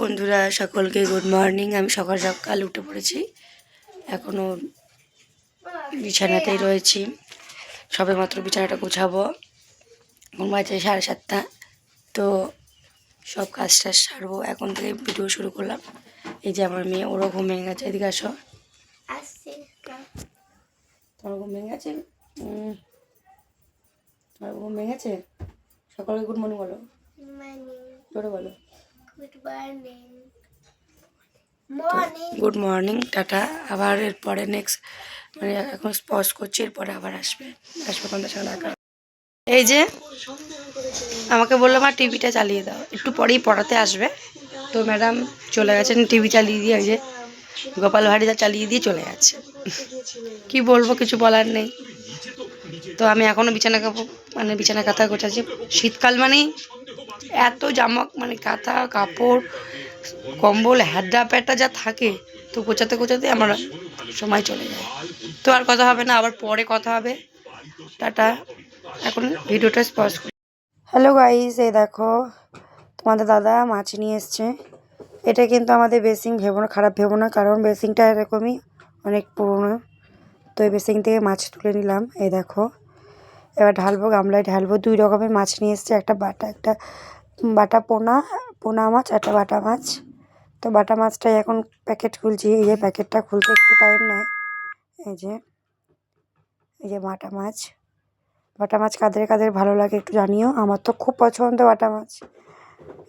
বন্ধুরা সকলকে good morning আমি সকাল সকাল উঠে পড়েছি। এখনও বিছানাতেই রয়েছি। সবে মাত্র বিছানাটা গোছাবো। এখন বাজে সাড়ে সাতটা। তো সব কাজ টাজ সারবো। এখন থেকে ভিডিও শুরু করলাম। এই যে আমার মেয়ে ওরও ঘুম গেছে। এদিকে আসো। তোমার ঘুম ভেঙে গেছে? তোমার ঘুম গেছে? সকালে গুড মর্নিং বলো। জোরে বলো। Good morning tata. আবার এরপরে নেক্সট মানে এখন স্পজ করছি, এরপরে আবার আসবে। আসবে কোনটা এই যে, আমাকে বলল, মা টিভিটা চালিয়ে দাও। একটু পরেই পড়াতে আসবে। তো ম্যাডাম চলে গেছেন টিভি চালিয়ে দিয়ে যে গোপাল ভাড়িটা চালিয়ে দিয়ে চলে গেছে। কি বলব, কিছু বলার নেই। তো আমি এখনও বিছানা কাপড় মানে বিছানা কাঁথা গোছাচ্ছি। শীতকাল মানেই এত জামা মানে কাঁথা, কাপড়, কম্বল, হ্যাডা, প্যাডটা যা থাকে, তো গোছাতে গোছাতে আমার সময় চলে যায়। তো আর কথা হবে না, আবার পরে কথা হবে। টাটা। এখন ভিডিওটা স্পজ করি। হ্যালো গাইস এই দেখো, তোমাদের দাদা মাছ নিয়ে এসছে। এটা কিন্তু আমাদের বেসিং ভেবো না, খারাপ ভেবো না, কারণ বেসিংটা এরকমই অনেক পুরনো। তো এই বেসিং থেকে মাছ তুলে নিলাম, এই দেখো। এবার ঢালবো, গামলায় ঢালবো। দুই রকমের মাছ নিয়ে এসছে, একটা বাটা, একটা বাটা পোনা পোনা মাছ একটা বাটা মাছ। তো বাটা মাছটাই এখন প্যাকেট খুলছি। এই যে প্যাকেটটা খুলতে একটু টাইম নেয়। এই যে এই যে বাটা মাছ। বাটা মাছ কাদের কাদের ভালো লাগে একটু জানিও। আমার তো খুব পছন্দ বাটা মাছ।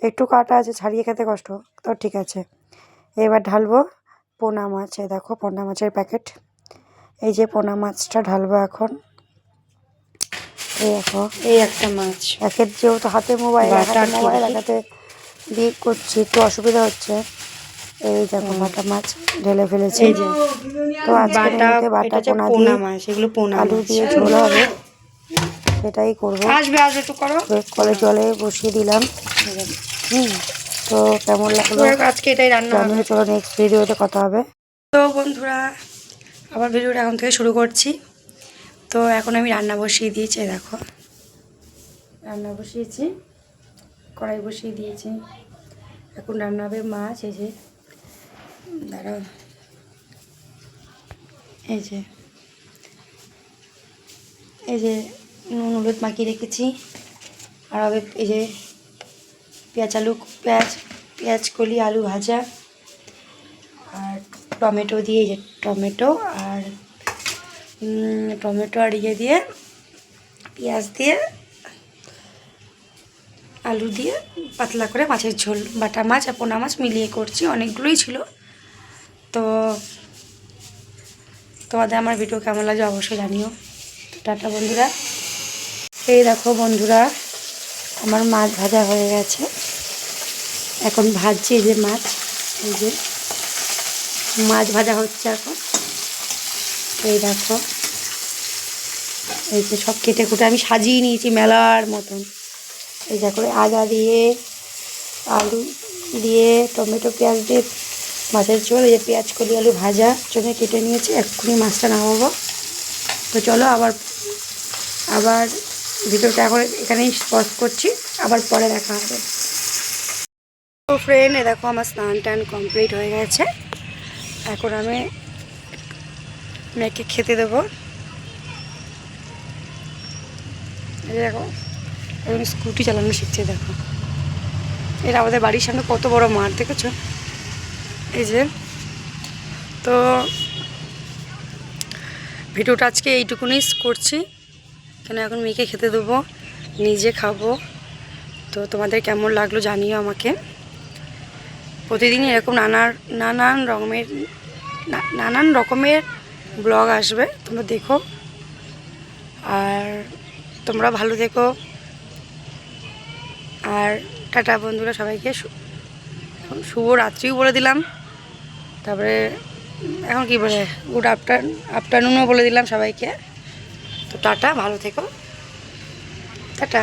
একটু কাটা আছে, ছাড়িয়ে খেতে কষ্ট। তো ঠিক আছে। এবার ঢালবো পোনা মাছ। এই দেখো, পোনা মাছের প্যাকেট এই যে পোনা মাছটা ঢালবো এখন। এই একটা মাছ। প্যাকেট যেহেতু হাতে মোবাইল মোবাইল। হাতে দিয়ে করছি একটু অসুবিধা হচ্ছে। এই দেখো বাটা মাছ ঢেলে ফেলেছি। তো আজকে বাটা পোনা পোনা মাছ এগুলো পোনা আলু দিয়ে ঝোল হবে। সেটাই করব। আসবে আসবে একটু করো। কলে জলে বসিয়ে দিলাম। হুম তো কেমন লাগল? আজকে এটাই রান্না হবে। চলো নেক্সট ভিডিওতে কথা হবে। তো বন্ধুরা আবার ভিডিওটা এখন থেকে শুরু করছি। তো এখন আমি রান্না বসিয়ে দিয়েছি দেখো। রান্না বসিয়েছি, কড়াই বসিয়ে দিয়েছি। এখন রান্না হবে মাছ, এই যে, দাঁড়াও। এই যে এই যে নুন হলুদ মাখিয়ে রেখেছি। আর হবে এই যে পেঁয়াজ আলু, পেঁয়াজ পেঁয়াজ কলি, আলু ভাজা। আর টমেটো দিয়ে, এই যে টমেটো আর টমেটো আর ইয়ে দিয়ে, পেঁয়াজ দিয়ে, আলু দিয়ে পাতলা করে মাছের ঝোল, বাটা মাছ আর পোনা মাছ মিলিয়ে করছি, অনেকগুলোই ছিল। তো তোমাদের আমার ভিডিও কেমন লাগে অবশ্যই জানিও। টাটা বন্ধুরা। এই দেখো বন্ধুরা, আমার মাছ ভাজা হয়ে গেছে। এখন ভাজছি এই যে মাছ, এই যে মাছ ভাজা হচ্ছে এখন। এই দেখো। এই যে সব কেটে কুটে আমি সাজিয়ে নিয়েছি মেলার মতন। এই দেখো আদা দিয়ে, আলু দিয়ে, টমেটো, পেঁয়াজ দিয়ে মাছের ঝোল, এই যে পেঁয়াজ কলি, আলু ভাজা জন্য কেটে নিয়েছি। এক্ষুনি মাছটা নামাবো। তো চলো আবার আবার ভিডিওটা এখন এখানেই স্পষ্ট করছি। আবার পরে দেখা হবে। ফ্রেন্ড এ দেখো আমার স্নান টান কমপ্লিট হয়ে গেছে। এখন আমি মেয়েকে খেতে দেবো। দেখো, এখন স্কুটি চালানো শিখছে, দেখো। এটা আমাদের বাড়ির সামনে কত বড় মাঠ, দেখেছ? এই যে, তো ভিডিওটা আজকে এইটুকুনি করছি। কেন এখন মেয়েকে খেতে দেবো, নিজে খাব। তো তোমাদের কেমন লাগল জানিও আমাকে। প্রতিদিন এরকম নানা নানান রকমের নানান রকমের ব্লগ আসবে, তোমরা দেখো। আর তোমরা ভালো দেখো আর টাটা বন্ধুরা সবাইকে শুভ রাত্রিও বলে দিলাম। তারপরে, এখন কি বলে গুড আফটার আফটারনুনও বলে দিলাম সবাইকে। তো টাটা, ভালো থেকো। টাটা।